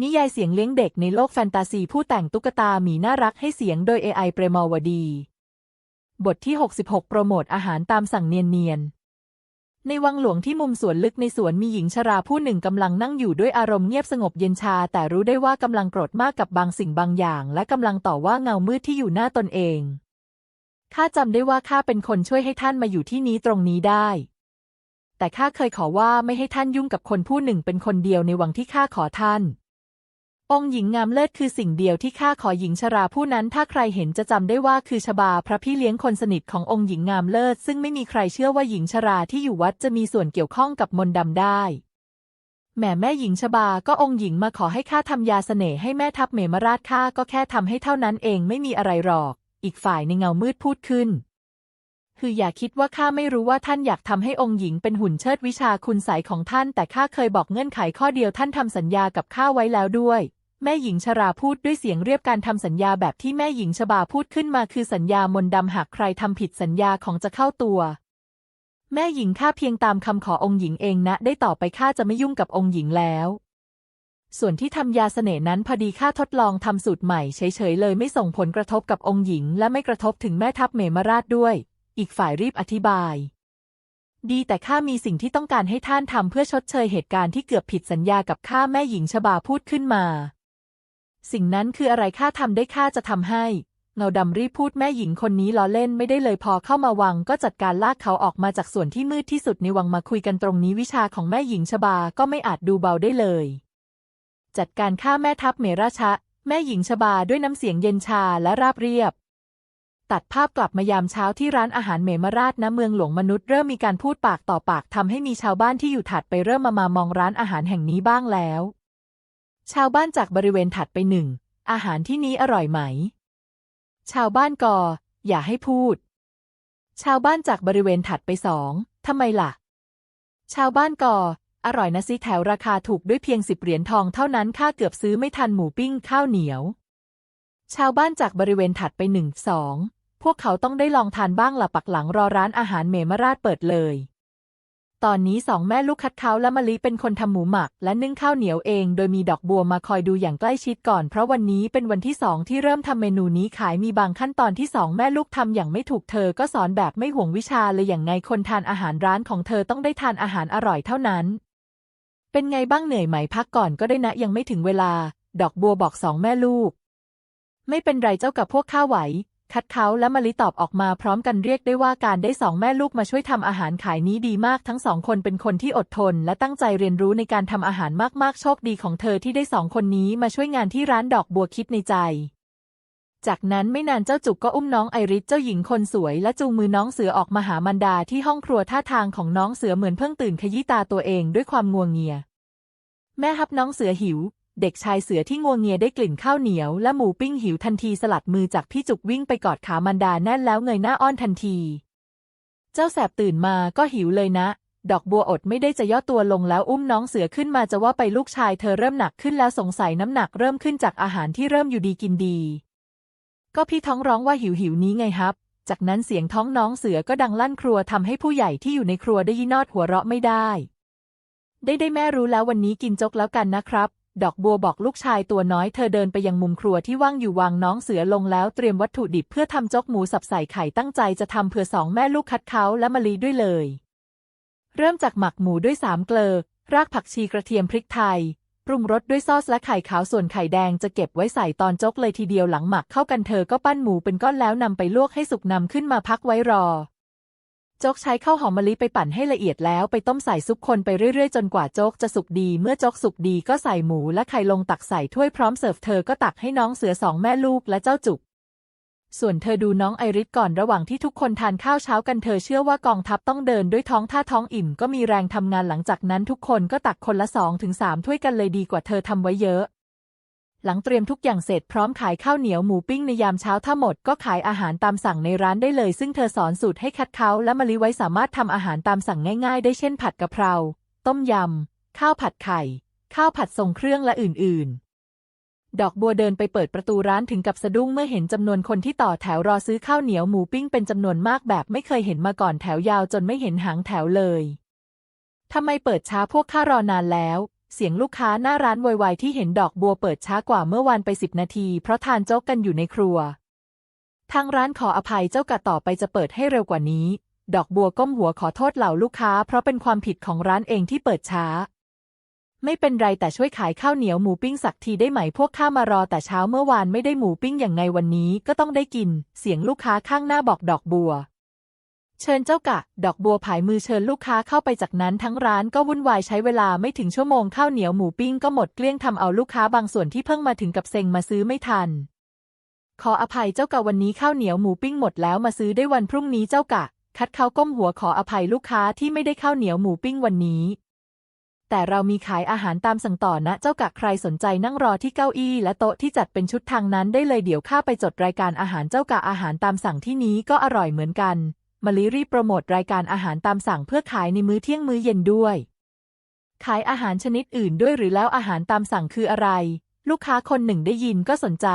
นิยายเสียงเลี้ยงเด็กในโลกแฟนตาซีผู้แต่งตุ๊กตาหมีน่ารักให้เสียงโดย AI เปรมาวดี บทที่ 66 โปรโมทอาหารตามสั่งเนียนๆ ในวังหลวงที่มุมสวนลึกในสวนมีหญิงชราผู้หนึ่งกำลังนั่งอยู่ด้วยอารมณ์เงียบสงบเย็นชา แต่รู้ได้ว่ากำลังโกรธมากกับบางสิ่งบางอย่าง และกำลังต่อว่าเงามืดที่อยู่หน้าตนเองข้าจำได้ว่าข้าเป็นคนช่วยให้ท่านมาอยู่ที่นี้ตรงนี้ได้แต่ข้าเคยขอว่าไม่ให้ท่านยุ่งกับคนผู้หนึ่งเป็นคนเดียวในวังที่ข้าขอท่าน องค์หญิงงามเลิศคือสิ่งเดียวที่ข้าขอหญิงชราผู้นั้น ถ้าใครเห็นจะจำได้ว่าคือชบาพระพี่เลี้ยงคนสนิทขององค์หญิงงามเลิศ ซึ่งไม่มีใครเชื่อว่าหญิงชราที่อยู่วัดจะมีส่วนเกี่ยวข้องกับมนต์ดำได้แม่แม่หญิงชบาก็องค์หญิงมาขอให้ข้าทำยาเสน่ห์ให้แม่ทัพเมมราชข้าก็แค่ทำให้เท่านั้นเองไม่มีอะไรหรอก อีกฝ่ายในเงามืดพูดขึ้น คืออย่าคิดว่าข้าไม่รู้ว่าท่านอยากทำให้องค์หญิงเป็นหุ่นเชิดวิชาคุณใสยของท่าน แต่ข้าเคยบอกเงื่อนไขข้อเดียวท่านทำสัญญากับข้าไว้แล้วด้วย แม่หญิงชราพูดด้วยเสียงเรียบการทำสัญญาแบบที่แม่หญิงชบาพูดขึ้นมาคือสัญญามนดำหากใครทำผิดสัญญาของจะเข้าตัว แม่หญิงข้าเพียงตามคำขอองค์หญิงเองนะ ได้ต่อไปข้าจะไม่ยุ่งกับองค์หญิงแล้ว ส่วนที่ทำยาเสน่ห์นั้นพอดีข้าทดลองทำสูตรใหม่เฉยๆเลยไม่ส่งผลกระทบกับองค์หญิง และไม่กระทบถึงแม่ทัพเมมราชด้วย อีกฝ่ายรีบอธิบาย ดีแต่ข้ามีสิ่งที่ต้องการให้ท่านทำเพื่อชดเชยเหตุการณ์ที่เกือบผิดสัญญากับข้าแม่หญิงชบาพูดขึ้นมา สิ่งนั้นคืออะไรข้าทำได้ข้าจะทำให้ เงาดำรีบพูดแม่หญิงคนนี้ล้อเล่นไม่ได้เลยพอเข้ามาวังก็จัดการลากเขาออกมาจากส่วนที่มืดที่สุดในวังมาคุยกันตรงนี้วิชาของแม่หญิงชบาก็ไม่อาจดูเบาได้เลย จัดการฆ่าแม่ทัพเมราชะ แม่หญิงชบาด้วยน้ำเสียงเย็นชาและราบเรียบ ตัดภาพกลับมายามเช้าที่ร้านอาหารเมมราชณเมืองหลวงมนุษย์เริ่มมีการพูดปากต่อปากทำให้มีชาวบ้านที่อยู่ถัดไปเริ่มมามามองร้านอาหารแห่งนี้บ้างแล้ว ชาวบ้านจากบริเวณถัดไปหนึ่ง อาหารที่นี้อร่อยไหม ชาวบ้านกอ อย่าให้พูด ชาวบ้านจากบริเวณถัดไปสองทำไมล่ะ ชาวบ้านกอ อร่อยนะสิแถวราคาถูกด้วยเพียงสิบเหรียญทองเท่านั้นค่าเกือบซื้อไม่ทันหมูปิ้งข้าวเหนียว ชาวบ้านจากบริเวณถัดไปหนึ่งสองพวกเขาต้องได้ลองทานบ้างละปักหลังรอร้านอาหารเมมราชเปิดเลย ตอนนี้สองแม่ลูกคัดเขาและมะลิเป็นคนทำหมูหมัก และนึ่งข้าวเหนียวเอง โดยมีดอกบัวมาคอยดูอย่างใกล้ชิดก่อน เพราะวันนี้เป็นวันที่สองที่เริ่มทำเมนูนี้ขายมีบางขั้นตอนที่สองแม่ลูกทำอย่างไม่ถูกเธอก็สอนแบบไม่ห่วงวิชาเลยอย่างไงคนทานอาหารร้านของเธอต้องได้ทานอาหารอร่อยเท่านั้น เป็นไงบ้างเหนื่อยไหมพักก่อนก็ได้นะยังไม่ถึงเวลา ดอกบัวบอกสองแม่ลูก ไม่เป็นไรเจ้ากับพวกข้าไหว คัดเขาและมะลิตอบออกมาพร้อมกันเรียกได้ว่าการได้สองแม่ลูกมาช่วยทำอาหารขายนี้ดีมากทั้งสองคนเป็นคนที่อดทน และตั้งใจเรียนรู้ในการทำอาหารมากๆโชคดีของเธอที่ได้สองคนนี้มาช่วยงานที่ร้านดอกบัวคิดในใจ จากนั้นไม่นานเจ้าจุกก็อุ้มน้องไอริสเจ้าหญิงคนสวย และจูงมือน้องเสือออกมาหามันดาที่ห้องครัวท่าทางของน้องเสือเหมือนเพิ่งตื่นขยี้ตาตัวเองด้วยความงัวงเงีย แม่ฮับน้องเสือหิว เด็กชายเสือที่งวงเงียได้กลิ่นข้าวเหนียวและหมูปิ้งหิวทันทีสลัดมือจากพี่จุกวิ่งไปกอดขามันดาแน่นแล้วเงยหน้าอ้อนทันที เจ้าแสบตื่นมาก็หิวเลยนะ ดอกบัวอดไม่ได้จะย่อตัวลงแล้วอุ้มน้องเสือขึ้นมาจะว่าไปลูกชายเธอเริ่มหนักขึ้นแล้วสงสัยน้ำหนักเริ่มขึ้นจากอาหารที่เริ่มอยู่ดีกินดี ก็พี่ท้องร้องว่าหิวหิวนี้ไงครับจากนั้นเสียงท้องน้องเสือก็ดังลั่นครัวทำให้ผู้ใหญ่ที่อยู่ในครัวได้ยินนอดหัวเราะไม่ได้ ได้ได้แม่รู้แล้ววันนี้กินจกแล้วกันนะครับ ดอกบัวบอกลูกชายตัวน้อยเธอเดินไปยังมุมครัวที่ว่างอยู่วางน้องเสือลงแล้วเตรียมวัตถุดิบเพื่อทำจกหมูสับใส่ไข่ตั้งใจจะทำเผื่อสองแม่ลูกคัดเขาและมะลิด้วยเลย เริ่มจากหมักหมูด้วยสามเกลอ รากผักชีกระเทียมพริกไทย ปรุงรสด้วยซอสและไข่ขาวส่วนไข่แดงจะเก็บไว้ใส่ตอนจกเลยทีเดียวหลังหมักเข้ากันเธอก็ปั้นหมูเป็นก้อนแล้วนำไปลวกให้สุกนำขึ้นมาพักไว้รอ โจ๊กใช้ข้าวหอมมะลิไปปั่นให้ละเอียดแล้วไปต้มใส่ซุปคนไปเรื่อยๆ จนกว่าโจ๊กจะสุกดี เมื่อโจ๊กสุกดีก็ใส่หมูและไข่ลงตักใส่ถ้วยพร้อมเสิร์ฟเธอก็ตักให้น้องเสือสองแม่ลูกและเจ้าจุก ส่วนเธอดูน้องไอริสก่อนระหว่างที่ทุกคนทานข้าวเช้ากันเธอเชื่อว่ากองทัพต้องเดินด้วยท้องถ้าท้องอิ่มก็มีแรงทำงานหลังจากนั้นทุกคนก็ตักคนละสองถึงสามถ้วยกันเลยดีกว่าเธอทำไว้เยอะ หลังเตรียมทุกอย่างเสร็จพร้อมขายข้าวเหนียวหมูปิ้งในยามเช้าถ้าหมดก็ขายอาหารตามสั่งในร้านได้เลย ซึ่งเธอสอนสูตรให้คัดเขาและมะลิไว้สามารถทำอาหารตามสั่งง่าย ๆ ได้เช่นผัดกะเพรา ต้มยำ ข้าวผัดไข่ ข้าวผัดทรงเครื่องและอื่นๆดอกบัวเดินไปเปิดประตูร้านถึงกับสะดุ้งเมื่อเห็นจำนวนคนที่ต่อแถวรอซื้อข้าวเหนียวหมูปิ้งเป็นจำนวนมากแบบไม่เคยเห็นมาก่อนแถวยาวจนไม่เห็นหางแถวเลย ทำไมเปิดช้าพวกข้ารอนานแล้ว เสียงลูกค้าหน้าร้านโวยวายที่เห็นดอกบัวเปิดช้ากว่าเมื่อวานไปสิบนาที เพราะทานโจ๊กกันอยู่ในครัว ทางร้านขออภัยเจ้ากะต่อไปจะเปิดให้เร็วกว่านี้ ดอกบัวก้มหัวขอโทษเหล่าลูกค้า เพราะเป็นความผิดของร้านเองที่เปิดช้า ไม่เป็นไรแต่ช่วยขายข้าวเหนียวหมูปิ้งสักทีได้ไหมพวกข้ามารอแต่เช้าเมื่อวานไม่ได้หมูปิ้งอย่างไงวันนี้ก็ต้องได้กิน เสียงลูกค้าข้างหน้าบอกดอกบัว เชิญเจ้ากะ ดอกบัวผายมือเชิญลูกค้าเข้าไปจากนั้นทั้งร้านก็วุ่นวายใช้เวลาไม่ถึงชั่วโมงข้าวเหนียวหมูปิ้งก็หมดเกลี้ยงทำเอาลูกค้าบางส่วนที่เพิ่งมาถึงกับเซ็งมาซื้อไม่ทัน ขออภัยเจ้ากะวันนี้ข้าวเหนียวหมูปิ้งหมดแล้วมาซื้อได้วันพรุ่งนี้เจ้ากะ คัดเขาก้มหัวขออภัยลูกค้าที่ไม่ได้ข้าวเหนียวหมูปิ้งวันนี้ แต่เรามีขายอาหารตามสั่งต่อนะเจ้ากะใครสนใจนั่งรอที่เก้าอี้และโต๊ะที่จัดเป็นชุดทางนั้นได้เลยเดี๋ยวข้าไปจดรายการอาหารเจ้ากะอาหารตามสั่งที่นี้ก็อร่อยเหมือนกัน มะลิรีโปรโมทรายการอาหารตามสั่งเพื่อขายในมื้อเที่ยงมื้อเย็นด้วย ขายอาหารชนิดอื่นด้วยหรือแล้วอาหารตามสั่งคืออะไร ลูกค้าคนหนึ่งได้ยินก็สนใจ